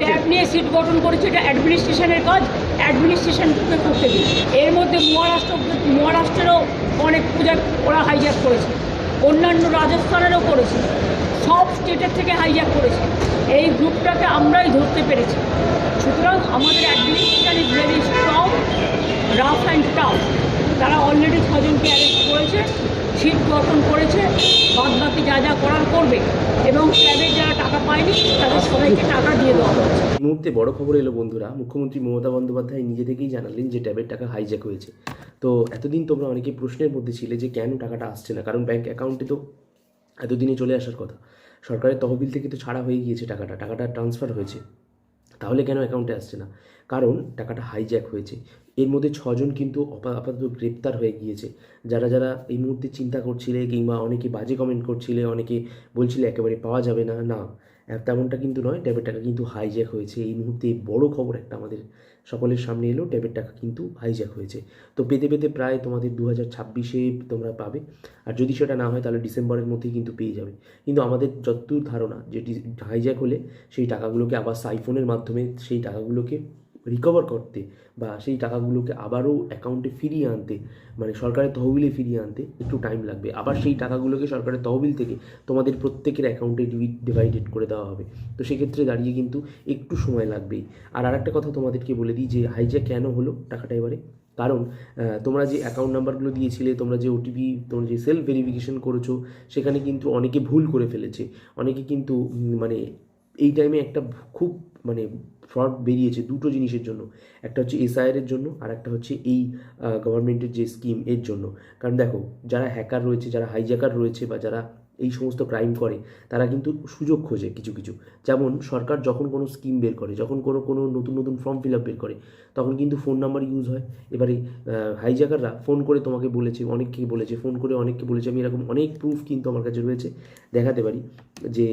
Tab নিয়ে seat গঠন করেছে, এটা অ্যাডমিনিস্ট্রেশনের কাজ অ্যাডমিনিস্ট্রেশনকে করতে দিন এর মধ্যে মহারাষ্ট্র, মহারাষ্ট্রেরও অনেক পূজা ওরা হাইজ্যাক করেছে। অন্যান্য রাজস্থানেরও করেছে। সব স্টেটের থেকে হাইজ্যাক করেছে। এই গ্রুপটাকে আমরাই ধরতে পেরেছি। সুতরাং আমাদের administration is very strong rough and tough তারা অলরেডি ছজনকে অ্যারেস্ট করেছে। সিট গঠন করেছে বাদ বাকি যা যা করার করবে, এবং ক্যাবের যারা টাকা পায়নি, তাদের সবাইকে টাকা দিয়ে দেওয়া মুহূর্তে বড় খবর এলো বন্ধুরা, মুখ্যমন্ত্রী মমতা বন্দ্যোপাধ্যায় নিজে থেকেই জানালেন যে ট্যাবের টাকা হাইজ্যাক হয়েছে। তো এতদিন তোমরা অনেকে প্রশ্নের মধ্যে ছিলে যে কেন টাকাটা আসছে না, কারণ ব্যাংক অ্যাকাউন্টে তো এতদিনে চলে আসার কথা। সরকারের তহবিল থেকে তো ছাড়া হয়ে গিয়েছে টাকাটা টাকাটা ট্রান্সফার হয়েছে। তাহলে কেন অ্যাকাউন্টে আসছে না? কারণ টাকাটা হাইজ্যাক হয়েছে। এর মধ্যে ছজন কিন্তু আপাতত গ্রেপ্তার হয়ে গিয়েছে। যারা যারা এই মুহূর্তে চিন্তা করছিলে কিংবা অনেকে বাজে কমেন্ট করছিলে, অনেকে বলছিলে একেবারে পাওয়া যাবে না না তেমনটা কিন্তু নয়। ট্যাবের টাকা কিন্তু হাইজ্যাক হয়েছে। এই মুহূর্তে বড় খবর একটা আমাদের সকলের সামনে এলো ট্যাবের টাকা কিন্তু হাইজ্যাক হয়েছে। তো পেতে পেতে প্রায় তোমাদের দু হাজার ছাব্বিশে তোমরা পাবে। আর যদি সেটা না হয়, তাহলে ডিসেম্বরের মধ্যেই কিন্তু পেয়ে যাবে। কিন্তু আমাদের যতদূর ধারণা যে হাইজ্যাক হলে সেই টাকাগুলোকে আবার সাইফোনের মাধ্যমে সেই টাকাগুলোকে রিকভার করতে বা সেই টাকাগুলোকে আবারও অ্যাকাউন্টে ফিরিয়ে আনতে মানে সরকারের তহবিলে ফিরিয়ে আনতে একটু টাইম লাগবে। আবার সেই টাকাগুলোকে সরকারের তহবিল থেকে তোমাদের প্রত্যেকের অ্যাকাউন্টে ডিভাইডেড করে দেওয়া হবে। তো সেক্ষেত্রে দাঁড়িয়ে কিন্তু একটু সময় লাগবেই। আর আরেকটা কথা তোমাদেরকে বলে দিই, যে হাইজ্যাক কেন হলো টাকাটা এবারে? কারণ তোমরা যে অ্যাকাউন্ট নাম্বারগুলো দিয়েছিলে, তোমরা যে ওটিপি তোমরা যে সেলফ ভেরিফিকেশন করেছ, সেখানে কিন্তু অনেকে ভুল করে ফেলেছে। অনেকে কিন্তু মানে এই টাইমে একটা খুব মানে ফ্রড বেরিয়েছে দুটো জিনিসের জন্য। একটা হচ্ছে এসআইআর এর জন্য আর একটা হচ্ছে এই গভর্নমেন্টের যে স্কিম এর জন্য। কারণ দেখো, যারা হ্যাকার রয়েছে, যারা হাইজ্যাকার রয়েছে বা যারা এই সমস্ত ক্রাইম করে, তারা কিন্তু সুযোগ খোঁজে কিছু কিছু। যেমন সরকার যখন কোনো স্কিম বের করে, যখন কোনো কোনো নতুন নতুন ফর্ম ফিল আপ বের করে, তখন কিন্তু ফোন নাম্বার ইউজ হয়। এবারে হাইজ্যাকাররা ফোন করে তোমাকে বলেছে, অনেককে বলেছে ফোন করে অনেককে বলেছে। আমি এরকম অনেক প্রুফ কিন্তু আমার কাছে রয়েছে, দেখাতে পারি। যে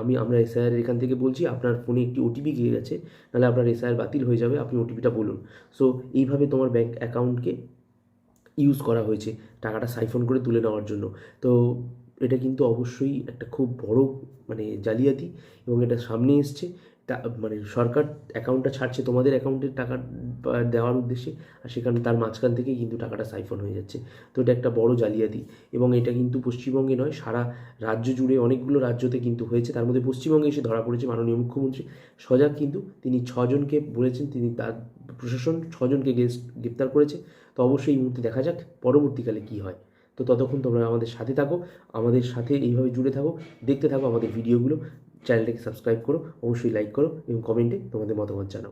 আমি, আমরা এসআইআর এখান থেকে বলছি, আপনার ফোনে একটি ওটিপি গিয়ে গেছে, নাহলে আপনার এসআইআর বাতিল হয়ে যাবে, আপনি ওটিপিটা বলুন। সো এইভাবে তোমার ব্যাংক অ্যাকাউন্টকে ইউজ করা হয়েছে, টাকাটা সাইফোন করে তুলে নেওয়ার জন্য। তো এটা কিন্তু অবশ্যই একটা খুব বড় মানে জালিয়াতি এবং এটা সামনে এসছে। তা মানে সরকার অ্যাকাউন্টটা ছাড়ছে, তোমাদের অ্যাকাউন্টে টাকা দেওয়ার উদ্দেশ্যে আর সেখানে তার মাঝখান থেকেই কিন্তু টাকাটা সাইফন হয়ে যাচ্ছে। তো এটা একটা বড় জালিয়াতি এবং এটা কিন্তু পশ্চিমবঙ্গে নয়, সারা রাজ্য জুড়ে অনেকগুলো রাজ্যতে কিন্তু হয়েছে। তার মধ্যে পশ্চিমবঙ্গে এসে ধরা পড়েছে মাননীয় মুখ্যমন্ত্রী। সজাগ কিন্তু তিনি ছজনকে বলেছেন, তিনি তার প্রশাসন ছজনকে গেস্ট গ্রেপ্তার করেছে। তো অবশ্যই এই মুহূর্তে দেখা যাক পরবর্তীকালে কী হয়। তো ততক্ষণ তোমরা আমাদের সাথে থাকো, আমাদের সাথে এইভাবে জুড়ে থাকো, দেখতে থাকো আমাদের ভিডিওগুলো চ্যানেলটাকে সাবস্ক্রাইব করো, অবশ্যই লাইক করো এবং কমেন্টে তোমাদের মতামত জানাও।